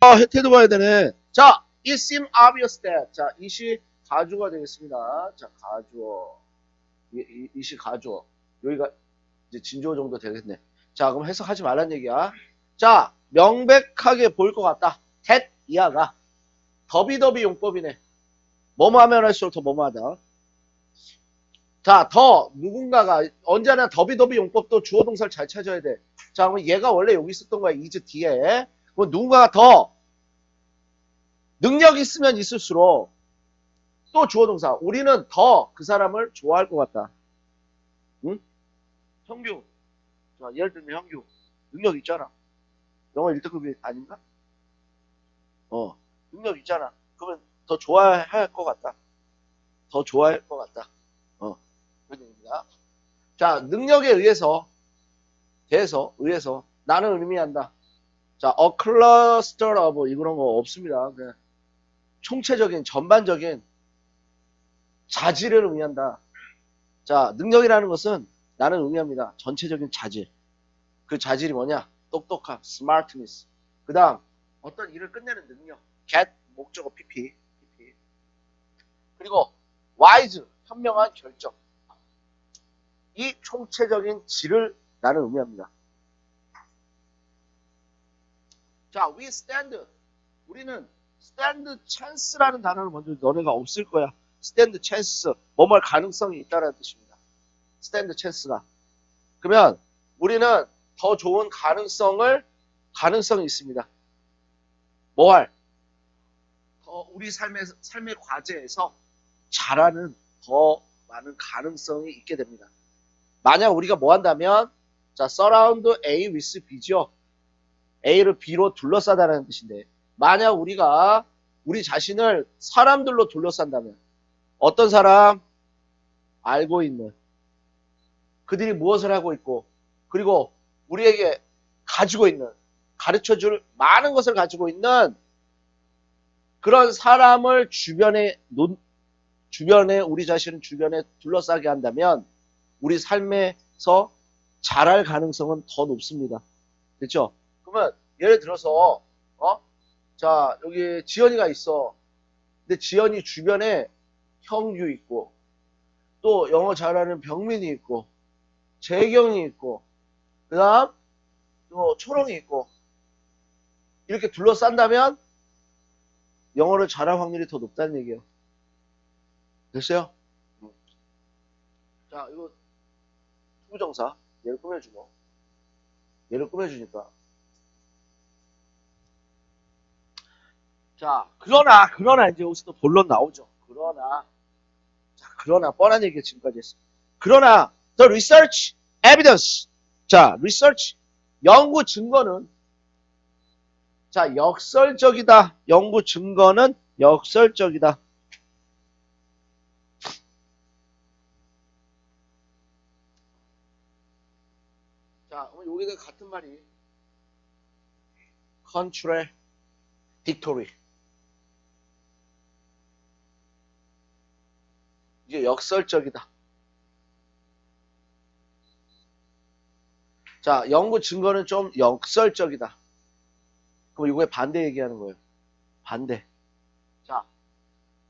아, 해태도 봐야 되네. 자, it seem obvious that. 자, 이시 가주가 되겠습니다. 자, 가주어. 이, 이, 이 시 가주어. 여기가 이제 진주어 정도 되겠네. 자, 그럼 해석하지 말란 얘기야. 자, 명백하게 보일 것 같다. that 이하가 더비더비 용법이네. 뭐뭐 하면 할수록 더 뭐뭐 하다. 자, 더 누군가가 언제나 더비더비 용법도 주어 동사를 잘 찾아야 돼. 자, 그럼 얘가 원래 여기 있었던 거야. is 뒤에. 그럼 누군가가 더 능력 있으면 있을수록 또 주어 동사. 우리는 더 그 사람을 좋아할 것 같다. 응? 형규. 자, 예를 들면 형규. 능력 있잖아. 영어 1등급이 아닌가? 어. 능력 있잖아. 그러면 더 좋아할 것 같다. 더 좋아할 것 같다. 어. 그런 얘기입니다. 자, 능력에 의해서, 대해서, 의해서, 나는 의미한다. 자, a cluster of, 이런 거 없습니다. 총체적인, 전반적인 자질을 의미한다. 자, 능력이라는 것은 나는 의미합니다. 전체적인 자질. 그 자질이 뭐냐? 똑똑함, smartness. 그 다음, 어떤 일을 끝내는 능력. get, 목적어 pp. pp. 그리고 wise, 현명한 결정. 이 총체적인 질을 나는 의미합니다. 자, we stand. 우리는 stand chance라는 단어를 먼저 너네가 없을 거야. stand chance. 뭐뭐 할 가능성이 있다는 뜻입니다. stand chance가. 그러면 우리는 더 좋은 가능성을, 가능성이 있습니다. 뭐 할? 더 우리 삶의, 삶의 과제에서 잘하는 더 많은 가능성이 있게 됩니다. 만약 우리가 뭐 한다면, 자, surround A with B죠. A를 B로 둘러싸다는 뜻인데, 만약 우리가 우리 자신을 사람들로 둘러싼다면, 어떤 사람? 알고 있는. 그들이 무엇을 하고 있고, 그리고 우리에게 가지고 있는, 가르쳐 줄 많은 것을 가지고 있는 그런 사람을 주변에, 논, 주변에, 우리 자신을 주변에 둘러싸게 한다면, 우리 삶에서 잘할 가능성은 더 높습니다. 됐죠? 그러면, 예를 들어서, 어? 자, 여기 지연이가 있어. 근데 지연이 주변에 형규 있고, 또 영어 잘하는 병민이 있고, 재경이 있고, 그 다음, 또 초롱이 있고, 이렇게 둘러싼다면, 영어를 잘할 확률이 더 높다는 얘기예요. 됐어요? 자, 이거, 투부정사. 얘를 꾸며주고, 얘를 꾸며주니까. 자, 그러나, 그러나, 이제 여기서 또 본론 나오죠. 그러나, 자, 그러나, 뻔한 얘기 지금까지 했어. 그러나, the research evidence. 자, research. 연구 증거는, 자, 역설적이다. 연구 증거는 역설적이다. 자, 여기다 같은 말이, contradictory. 이게 역설적이다. 자, 연구 증거는 좀 역설적이다. 그럼 이거에 반대 얘기하는 거예요. 반대. 자,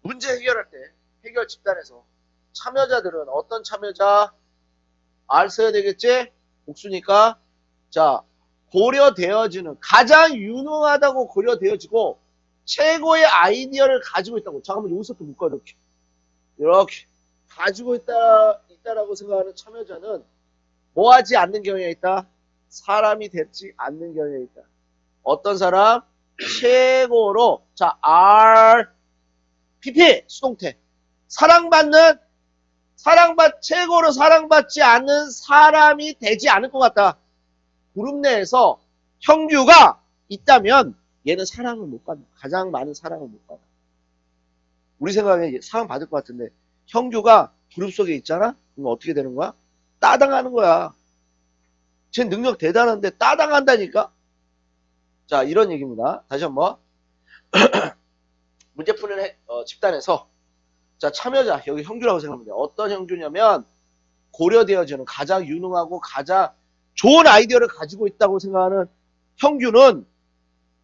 문제 해결할 때, 해결 집단에서 참여자들은 어떤 참여자? 알 써야 되겠지? 복수니까. 자, 고려되어지는, 가장 유능하다고 고려되어지고, 최고의 아이디어를 가지고 있다고. 잠깐만, 여기서 또 묶어, 이렇게. 이렇게. 가지고 있다, 있다라고 생각하는 참여자는 뭐 하지 않는 경우에 있다? 사람이 되지 않는 경우에 있다. 어떤 사람? 최고로, 자, R, PP, 수동태. 사랑받는, 사랑받, 최고로 사랑받지 않는 사람이 되지 않을 것 같다. 그룹 내에서 형규가 있다면 얘는 사랑을 못 받는, 가장 많은 사랑을 못 받아. 우리 생각에 사랑 받을 것 같은데, 형규가 그룹 속에 있잖아? 그럼 어떻게 되는 거야? 따당하는 거야. 쟤 능력 대단한데 따당한다니까? 자, 이런 얘기입니다. 다시 한 번. 문제 푸는 해- 어, 집단에서 자, 참여자, 여기 형규라고 생각합니다. 어떤 형규냐면 고려되어지는 가장 유능하고 가장 좋은 아이디어를 가지고 있다고 생각하는 형규는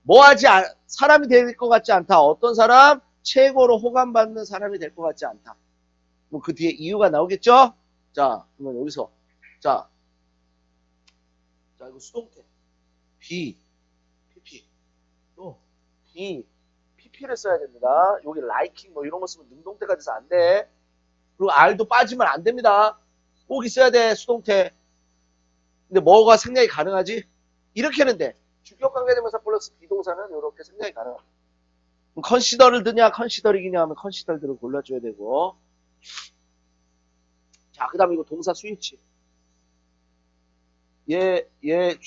뭐 하지, 않- 사람이 될 것 같지 않다. 어떤 사람? 최고로 호감받는 사람이 될 것 같지 않다. 뭐 그 뒤에 이유가 나오겠죠? 자, 그러면 여기서 자, 자 이거 수동태 B, PP 또 B, PP를 써야 됩니다. 여기 liking 뭐 이런 거 쓰면 능동태가 돼서 안 돼. 그리고 R도 빠지면 안 됩니다. 꼭 있어야 돼 수동태. 근데 뭐가 생략이 가능하지? 이렇게는 돼. 주격 관계대명사 플러스 비동사는 이렇게 생략이 가능합니다. 컨시더를 드냐 컨시더링이냐 하면 컨시더를 골라줘야 되고 자, 그 다음에 이거 동사 스위치. 얘, 얘,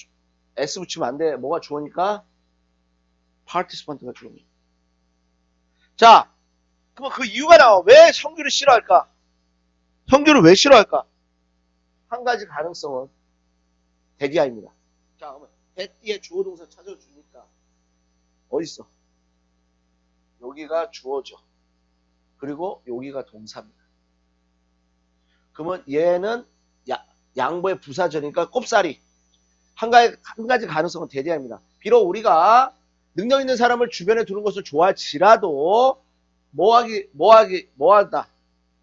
S 붙이면 안 돼. 뭐가 주어니까? 파티스펀트가 주어니. 자, 그럼 그 이유가 나와. 왜 성규를 싫어할까? 성규를 왜 싫어할까? 한 가지 가능성은 대디아입니다. 자, 그러면 대디의 주어 동사 찾아주니까 어딨어? 여기가 주어죠. 그리고 여기가 동사입니다. 그러면 얘는 야- 양보의 부사절이니까 꼽사리. 한 가지, 한 가지 가능성은 대대합니다. 비록 우리가 능력 있는 사람을 주변에 두는 것을 좋아할지라도 뭐하기, 뭐하기, 뭐하다.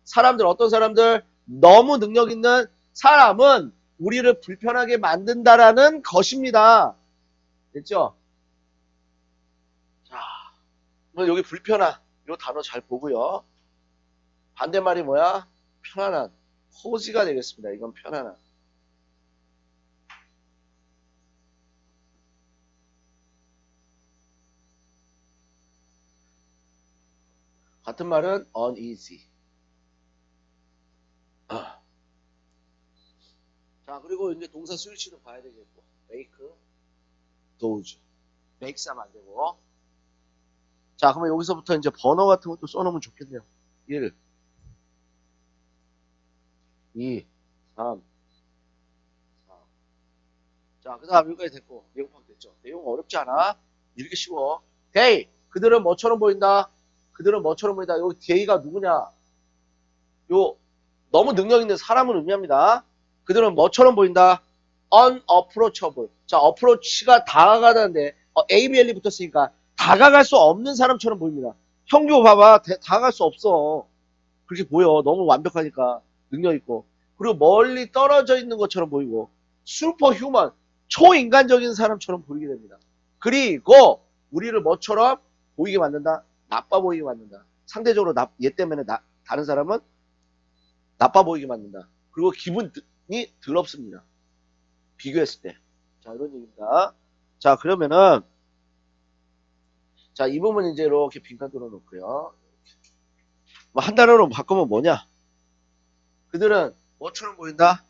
사람들, 어떤 사람들, 너무 능력 있는 사람은 우리를 불편하게 만든다라는 것입니다. 됐죠? 여기 불편한, 이 단어 잘 보고요. 반대말이 뭐야? 편안한. 호지가 되겠습니다. 이건 편안한. 같은 말은 uneasy. 아. 자, 그리고 이제 동사 스위치도 봐야 되겠고. make, does. make 하면 안 되고. 자, 그러면 여기서부터 이제 번호 같은 것도 써놓으면 좋겠네요. 1, 2, 3, 4. 자, 그 다음 여기까지 됐고, 내용 파악됐죠? 내용 어렵지 않아? 이렇게 쉬워. 데이! 그들은 뭐처럼 보인다? 그들은 뭐처럼 보인다? 여기 데이가 누구냐? 요, 너무 능력 있는 사람을 의미합니다. 그들은 뭐처럼 보인다? unapproachable. 자, approach가 다가가는데, 어, ABL이 붙었으니까, 다가갈 수 없는 사람처럼 보입니다. 형규 봐봐. 대- 다가갈 수 없어. 그렇게 보여. 너무 완벽하니까. 능력 있고. 그리고 멀리 떨어져 있는 것처럼 보이고. 슈퍼 휴먼. 초인간적인 사람처럼 보이게 됩니다. 그리고 우리를 뭐처럼 보이게 만든다? 나빠 보이게 만든다. 상대적으로 나, 얘 때문에 나- 다른 사람은 나빠 보이게 만든다. 그리고 기분이 더럽습니다. 비교했을 때. 자, 이런 얘기입니다. 자, 그러면은 자, 이 부분 이제 이렇게 빈칸 뚫어놓고요. 뭐 한 단어로 바꾸면 뭐냐? 그들은 뭐처럼 보인다?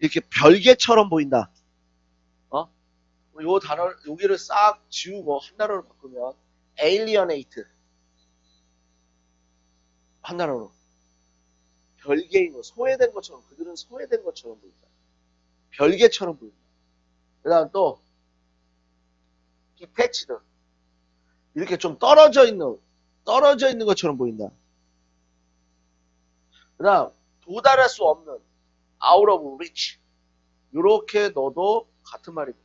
이렇게 별개처럼 보인다. 어? 요 단어, 여기를 싹 지우고 한 단어로 바꾸면 alienate. 한 단어로. 별개인 거, 소외된 것처럼, 그들은 소외된 것처럼 보인다. 별개처럼 보인다. 그 다음 또, detached. 이렇게 좀 떨어져 있는, 떨어져 있는 것처럼 보인다. 그 다음, 도달할 수 없는, out of reach. 이렇게 넣어도 같은 말이고.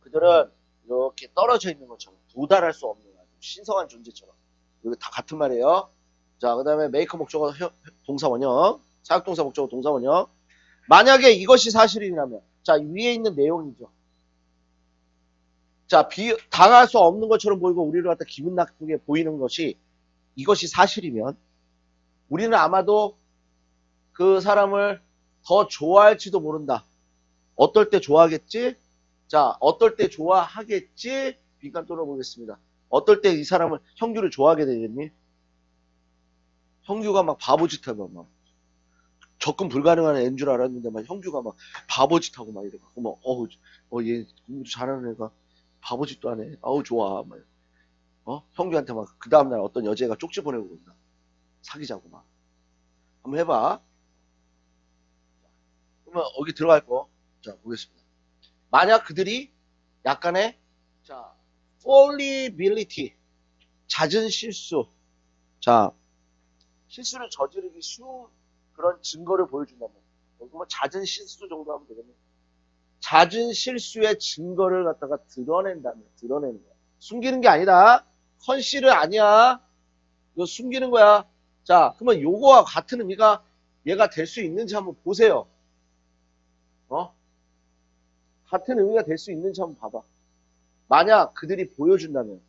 그들은 이렇게 떨어져 있는 것처럼, 도달할 수 없는 아주 신성한 존재처럼. 이거 다 같은 말이에요. 자, 그 다음에 메이커 목적어 혀- 동사 원형, 사역동사 목적어 동사 원형. 만약에 이것이 사실이라면, 자, 위에 있는 내용이죠. 자, 비, 당할 수 없는 것처럼 보이고 우리를 갖다 기분 나쁘게 보이는 것이 이것이 사실이면 우리는 아마도 그 사람을 더 좋아할지도 모른다. 어떨 때 좋아하겠지? 자, 어떨 때 좋아하겠지? 빈칸 뚫어보겠습니다. 어떨 때 이 사람을, 형규를 좋아하게 되겠니? 형규가 막 바보짓 하고 막 접근 불가능한 애인 줄 알았는데 막 형규가 막 바보짓 하고 막 이래갖고 막 어우 어, 얘 공부도 잘하는 애가 바보짓도 안 해. 아우 좋아. 막. 어? 형규한테 막 그 다음날 어떤 여자애가 쪽지 보내고 온다. 사귀자고 막. 한번 해봐. 그러면 여기 들어갈 거. 자 보겠습니다. 만약 그들이 약간의 자 fallibility 잦은 실수 자 실수를 저지르기 쉬운 그런 증거를 보여준다면 여기 뭐 잦은 실수 정도 하면 되겠네. 잦은 실수의 증거를 갖다가 드러낸다면 드러내는 거야. 숨기는 게 아니다. 컨실은 아니야. 이거 숨기는 거야. 자, 그러면 요거와 같은 의미가 얘가 될 수 있는지 한번 보세요. 어? 같은 의미가 될 수 있는지 한번 봐봐. 만약 그들이 보여준다면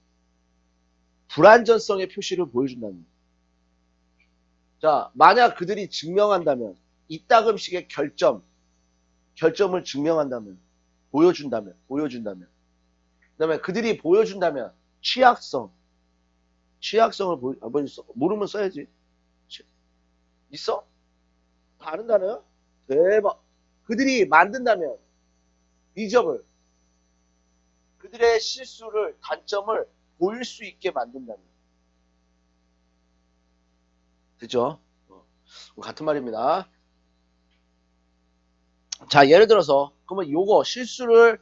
불안전성의 표시를 보여준다면 자, 만약 그들이 증명한다면 이따금씩의 결점 결점을 증명한다면 보여준다면 보여준다면 그 다음에 그들이 보여준다면 취약성 취약성을 보여 아, 뭐? 모르면 써야지 취- 있어? 다른 단어요? 대박 그들이 만든다면 비접을 그들의 실수를 단점을 보일 수 있게 만든다면 그죠? 어, 같은 말입니다. 자, 예를 들어서, 그러면 요거 실수를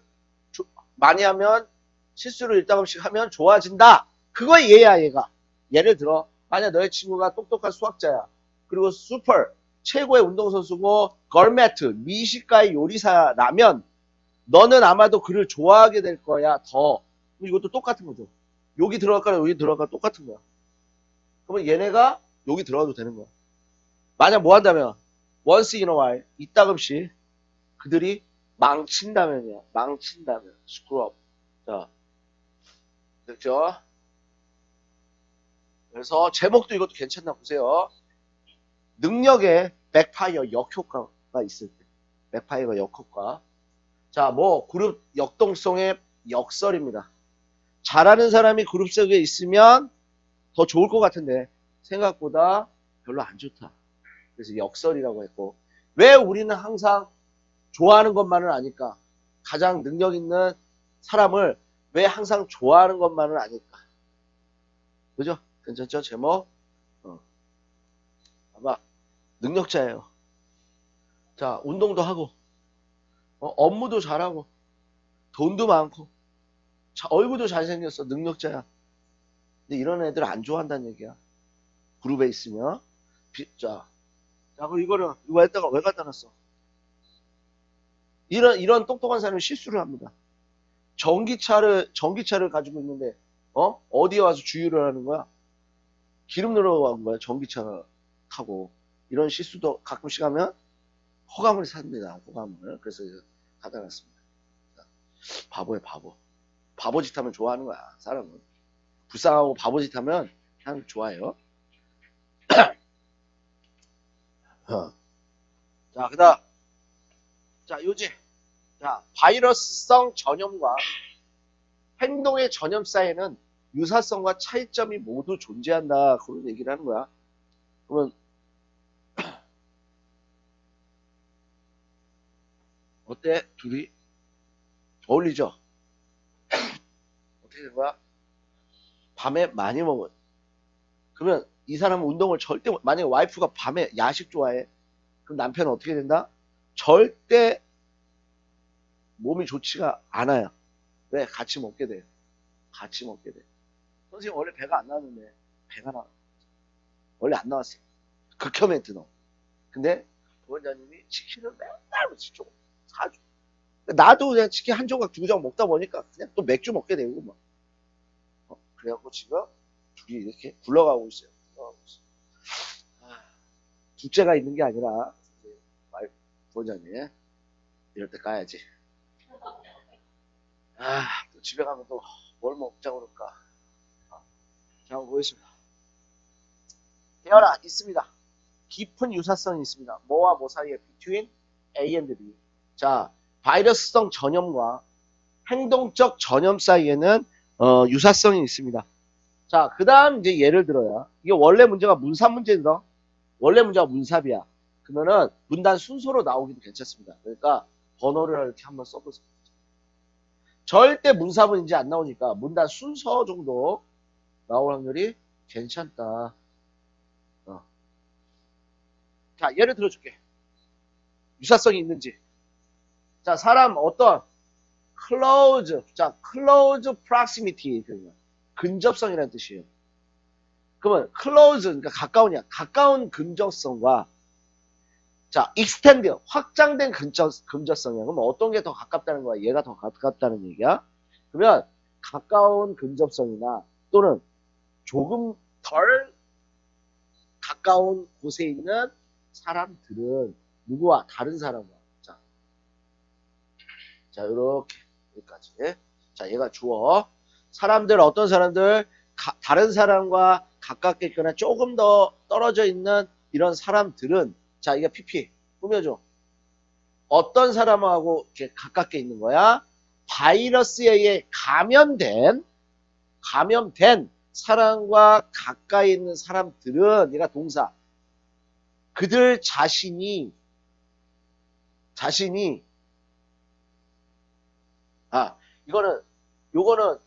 조- 많이 하면, 실수를 일당씩 하면 좋아진다. 그거 얘야, 얘가. 예를 들어, 만약 너의 친구가 똑똑한 수학자야. 그리고 슈퍼, 최고의 운동선수고, 걸매트, 미식가의 요리사라면, 너는 아마도 그를 좋아하게 될 거야, 더. 이것도 똑같은 거죠. 여기 들어갈까, 여기 들어갈까 똑같은 거야. 그러면 얘네가 여기 들어가도 되는 거야. 만약 뭐 한다면, once in a while, 이따금씩, 그들이 망친다면이야. 망친다면. up. 자. 됐죠? 그래서 제목도 이것도 괜찮나 보세요. 능력에 백파이어 역효과가 있을 때. 백파이어가 역효과. 자, 뭐, 그룹 역동성의 역설입니다. 잘하는 사람이 그룹 속에 있으면 더 좋을 것 같은데, 생각보다 별로 안 좋다. 그래서 역설이라고 했고, 왜 우리는 항상 좋아하는 것만을 아니까? 가장 능력 있는 사람을 왜 항상 좋아하는 것만을 아니까? 그죠? 괜찮죠? 제목? 어. 아마 능력자예요. 자, 운동도 하고, 어, 업무도 잘하고, 돈도 많고, 자, 얼굴도 잘생겼어. 능력자야. 근데 이런 애들 안 좋아한다는 얘기야. 그룹에 있으면. 비- 자, 자, 그럼 이거를, 이거 했다가 왜 갖다 놨어? 이런, 이런 똑똑한 사람이 실수를 합니다. 전기차를, 전기차를 가지고 있는데, 어? 어디에 와서 주유를 하는 거야? 기름 넣으러 간 거야. 전기차 타고. 이런 실수도 가끔씩 하면 허가물이 삽니다. 허가물. 그래서 갖다 놨습니다. 자, 바보야, 바보. 바보짓 하면 좋아하는 거야, 사람은. 불쌍하고 바보짓 하면 그냥 좋아해요. 어. 자, 그 다음. 자, 요지. 자, 바이러스성 전염과 행동의 전염 사이에는 유사성과 차이점이 모두 존재한다. 그런 얘기를 하는 거야. 그러면, 어때? 둘이? 어울리죠? 어떻게 된 거야? 밤에 많이 먹어. 그러면 이 사람은 운동을 절대, 못- 만약에 와이프가 밤에 야식 좋아해. 그럼 남편은 어떻게 된다? 절대 몸이 좋지가 않아요. 왜? 같이 먹게 돼요. 같이 먹게 돼. 선생님 원래 배가 안 나왔는데 배가 나. 원래 안 나왔어요. 극혐 멘트 너. 근데 부원장님이 치킨을 맨날 조금 사줘. 나도 그냥 치킨 한 조각 두 조각 먹다 보니까 그냥 또 맥주 먹게 되고 막. 어, 그래갖고 지금 둘이 이렇게 굴러가고 있어요. 굴러가고 있어요. 아, 둘째가 있는 게 아니라 부원장님 이럴 때 까야지. 아, 또 집에 가면 또 뭘 먹자고 그럴까. 자, 한번 보겠습니다. 대화라 있습니다. 깊은 유사성이 있습니다. 뭐와 뭐 사이에 between A and B. 자, 바이러스성 전염과 행동적 전염 사이에는 어, 유사성이 있습니다. 자, 그 다음 이제 예를 들어요. 이게 원래 문제가 문삽 문제거든. 원래 문제가 문삽이야. 그러면은 문단 순서로 나오기도 괜찮습니다. 그러니까 번호를 이렇게 한번 써보세요. 절대 문삽은 이제 안 나오니까 문단 순서 정도 나올 확률이 괜찮다. 어. 자, 예를 들어줄게. 유사성이 있는지. 자, 사람 어떤 close, 자, close proximity, 그러면 근접성이라는 뜻이에요. 그러면 close, 그러니까 가까우냐, 가까운 근접성과 자, extend 확장된 근저, 근접성이야. 그럼 어떤 게 더 가깝다는 거야? 얘가 더 가깝다는 얘기야. 그러면 가까운 근접성이나 또는 조금 덜 가까운 곳에 있는 사람들은 누구와 다른 사람과 자, 자 이렇게 여기까지. 자, 얘가 주어. 사람들 어떤 사람들 가- 다른 사람과 가깝게 있거나 조금 더 떨어져 있는 이런 사람들은 자, 이게 PP 꾸며줘. 어떤 사람하고 이렇게 가깝게 있는 거야? 바이러스에 의해 감염된 감염된 사람과 가까이 있는 사람들은 얘가 동사 그들 자신이 자신이 아 이거는 요거는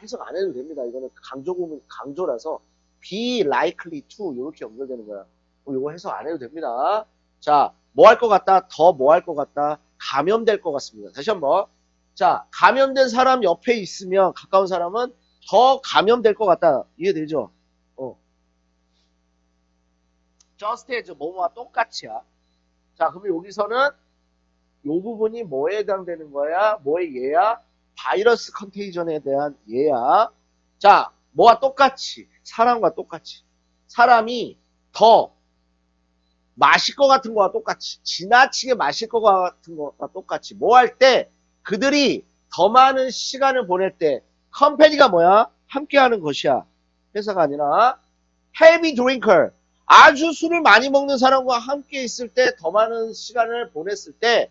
해석 안 해도 됩니다. 이거는 강조구문 강조라서 be likely to 이렇게 연결되는 거야. 그럼 요거 해석 안 해도 됩니다. 자, 뭐 할 것 같다? 더 뭐 할 것 같다? 감염될 것 같습니다. 다시 한번. 자, 감염된 사람 옆에 있으면 가까운 사람은 더 감염될 것 같다. 이해되죠? 어. just as 뭐뭐와 똑같이야. 자, 그러면 여기서는 요 부분이 뭐에 해당되는 거야? 뭐의 얘야? 바이러스 컨테이전에 대한 얘야. 자, 뭐와 똑같이, 사람과 똑같이. 사람이 더 마실 것 같은 거와 똑같이, 지나치게 마실 것 같은 거와 똑같이, 뭐 할 때, 그들이 더 많은 시간을 보낼 때, 컴퍼니가 뭐야? 함께 하는 것이야. 회사가 아니라, heavy drinker. 아주 술을 많이 먹는 사람과 함께 있을 때, 더 많은 시간을 보냈을 때,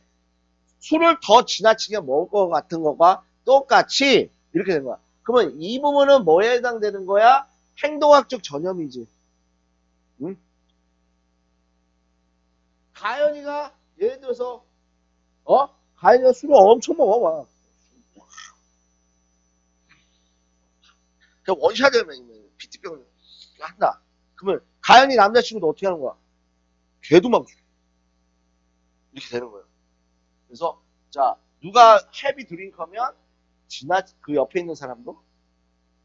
술을 더 지나치게 먹을 것 같은 거가 똑같이, 이렇게 된 거야. 그러면 이 부분은 뭐에 해당되는 거야? 행동학적 전염이지. 응? 가연이가 예를 들어서 어? 가연이가 술을 엄청 먹어 막. 그냥 원샷이면 피티병을 한다. 그러면 가연이 남자친구도 어떻게 하는 거야? 걔도 막 이렇게 되는 거예요. 그래서 자 누가 헤비 드링커면 지나 그 옆에 있는 사람도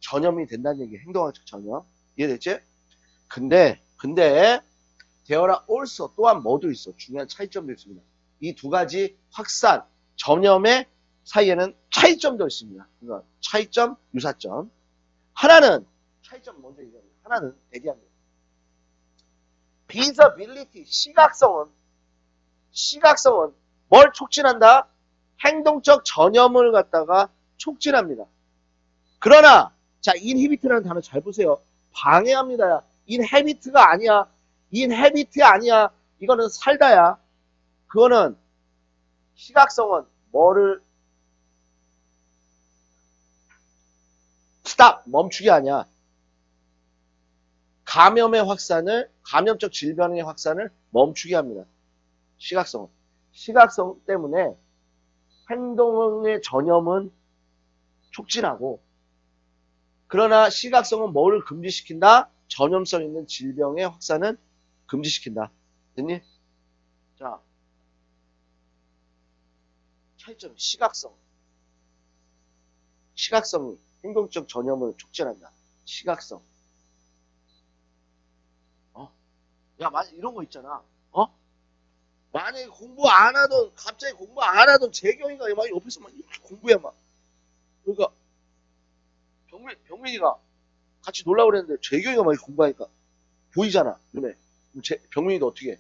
전염이 된다는 얘기. 행동학적 전염. 이해됐지? 근데 근데 are also 또한 뭐도 있어. 중요한 차이점도 있습니다. 이 두 가지 확산, 전염의 사이에는 차이점도 있습니다. 그러니까 차이점, 유사점. 하나는 차이점 먼저 얘기합니다. 하나는 대기합니다. visibility, 시각성은 시각성은 뭘 촉진한다? 행동적 전염을 갖다가 촉진합니다. 그러나 자, inhibit라는 단어 잘 보세요. 방해합니다. inhabit가 아니야. 인헤비트 아니야. 이거는 살다야. 그거는 시각성은 뭐를 스탑 멈추기 아니야. 감염의 확산을 감염적 질병의 확산을 멈추게 합니다. 시각성은 시각성 때문에 행동의 전염은 촉진하고 그러나 시각성은 뭐를 금지시킨다? 전염성 있는 질병의 확산은 금지시킨다. 됐니? 자, 차이점 시각성. 시각성이 행동적 전염을 촉진한다. 시각성. 어? 야, 만약 이런 거 있잖아. 어? 만약에 공부 안 하던, 갑자기 공부 안 하던 재경이가 막 옆에서 막 이렇게 공부해, 막. 그러니까, 병민, 병민이가 같이 놀라고 그랬는데, 재경이가 막 공부하니까, 보이잖아, 눈에. 제, 병민이도 어떻게 해?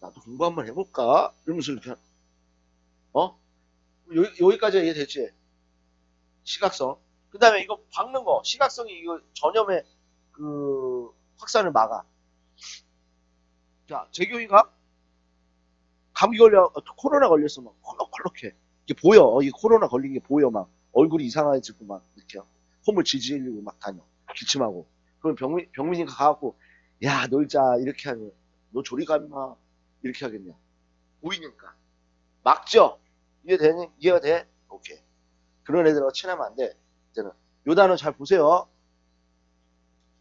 나도 공부 한번 해볼까? 이러면서 이렇게, 한- 어? 여기, 여기까지 이해됐지? 시각성. 그 다음에 이거 박는 거. 시각성이 이거 전염의 그 확산을 막아. 자, 재경이가 감기 걸려, 어, 코로나 걸렸어. 막 콜록콜록해. 이게 보여. 어, 이게 코로나 걸린 게 보여. 막 얼굴이 이상해지고 막 이렇게 질질 흘리고 막 다녀. 기침하고. 그럼 병민, 병민이가 가갖고 야 놀자 이렇게 하면 너 조리 가 임마 이렇게 하겠냐. 보이니까. 막죠? 이해되니? 이해가 돼? 오케이. 그런 애들하고 친하면 안 돼. 이제는. 요 단어 잘 보세요.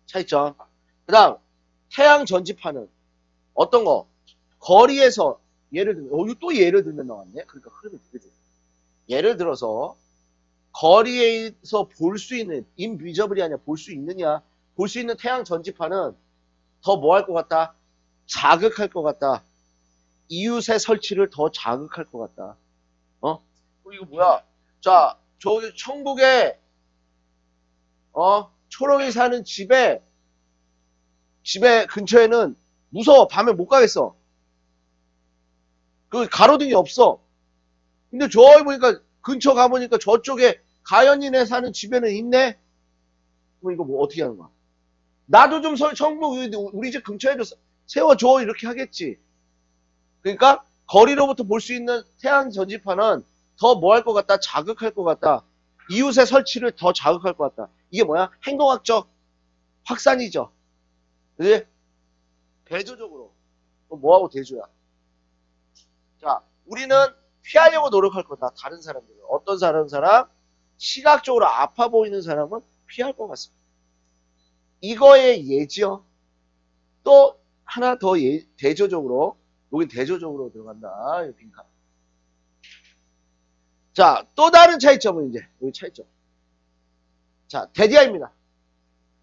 차이점. 그 다음, 태양 전지파는 어떤 거? 거리에서, 예를 들면, 어, 또 예를 들면 나왔네? 그러니까 흐름이 되게 좋아. 예를 들어서, 거리에서 볼 수 있는, 인비저블이 아니라 볼 수 있느냐? 볼 수 있는 태양 전지파는 더 뭐 할 것 같다? 자극할 것 같다. 이웃의 설치를 더 자극할 것 같다. 어? 어, 이거 뭐야? 자, 저기 천국에 어 초롱이 사는 집에 집에 근처에는 무서워 밤에 못 가겠어. 그 가로등이 없어. 근데 저기 보니까 근처 가보니까 저쪽에 가연이네 사는 집에는 있네. 그럼 이거 뭐 어떻게 하는 거야? 나도 좀 설- 천국 우리 집 근처에도 세- 세워줘 이렇게 하겠지. 그러니까 거리로부터 볼 수 있는 태양 전지판은 더 뭐 할 것 같다? 자극할 것 같다. 이웃의 설치를 더 자극할 것 같다. 이게 뭐야? 행동학적 확산이죠. 그지? 대조적으로. 뭐하고 대조야? 자, 우리는 피하려고 노력할 거다. 다른 사람들은. 어떤 사람, 사람? 시각적으로 아파 보이는 사람은 피할 것 같습니다. 이거의 예지요. 또 하나 더 예, 대조적으로, 여긴 대조적으로 들어간다. 이 빈칸. 자, 또 다른 차이점은 이제, 여기 차이점. 자, 대디아입니다.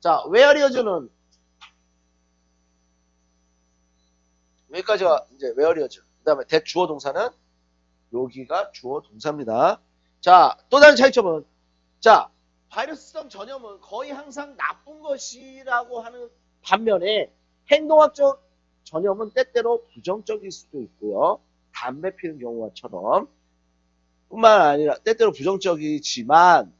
자, 웨어리어즈는 여기까지가 이제 웨어리어즈. 그 다음에 대주어 동사는 여기가 주어 동사입니다. 자, 또 다른 차이점은 자, 바이러스성 전염은 거의 항상 나쁜 것이라고 하는 반면에 행동학적 전염은 때때로 부정적일 수도 있고요. 담배 피는 경우처럼 뿐만 아니라 때때로 부정적이지만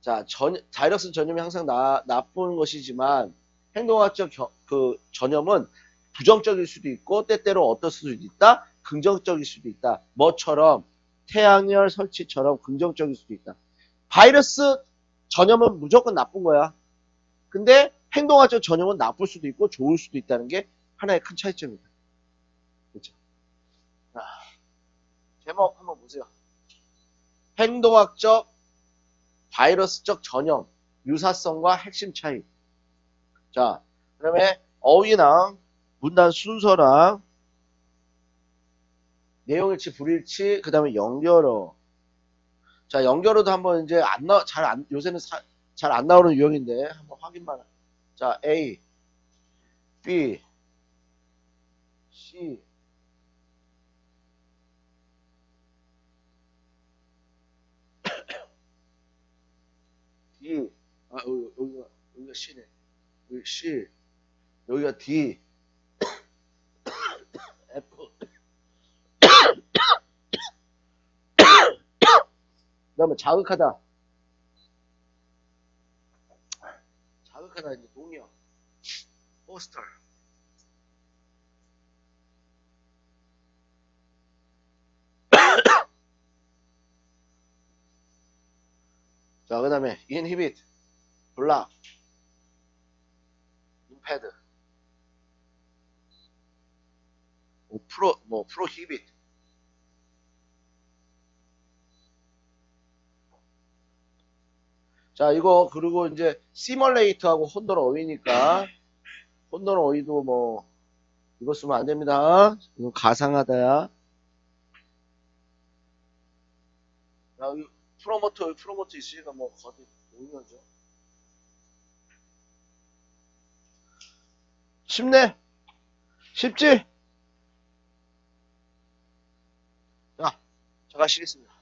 자, 전, 바이러스 전염이 항상 나, 나쁜 것이지만 행동학적 겨- 그 전염은 부정적일 수도 있고 때때로 어떨 수도 있다. 긍정적일 수도 있다. 뭐처럼 태양열 설치처럼 긍정적일 수도 있다. 바이러스 전염은 무조건 나쁜 거야. 근데 행동학적 전염은 나쁠 수도 있고 좋을 수도 있다는 게 하나의 큰 차이점이다. 그렇죠? 자, 제목 한번 보세요. 행동학적 바이러스적 전염, 유사성과 핵심 차이. 자, 그다음에 어휘랑 문단 순서랑 내용일치, 불일치, 그 다음에 연결어. 자, 연결어도 한번 이제 안 나, 잘 안, 요새는 잘 안 나오는 유형인데, 한번 확인만. 자, A, B, C, D, 아, 여기, 여기가, 여기가 C네. 여기 C, 여기가 D, 그 다음에 자극하다. 자극하다 이제 동요. 포스터. 자, 그 다음에 inhibit, block, impede, 뭐 프로, 뭐 prohibit. 자, 이거, 그리고 이제, 시멀레이트하고 혼돈어 어휘니까, 혼돈어 어휘도 뭐, 이거 쓰면 안 됩니다. 이거 가상하다야. 야, 이 프로모터, 있으니까 뭐, 거기, 오면죠. 쉽네? 쉽지? 자, 잠깐 쉬겠습니다.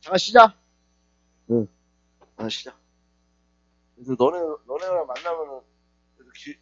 잠깐 쉬자. 응. 아, 시작. 그래서 너네, 너네랑 만나면은, 기,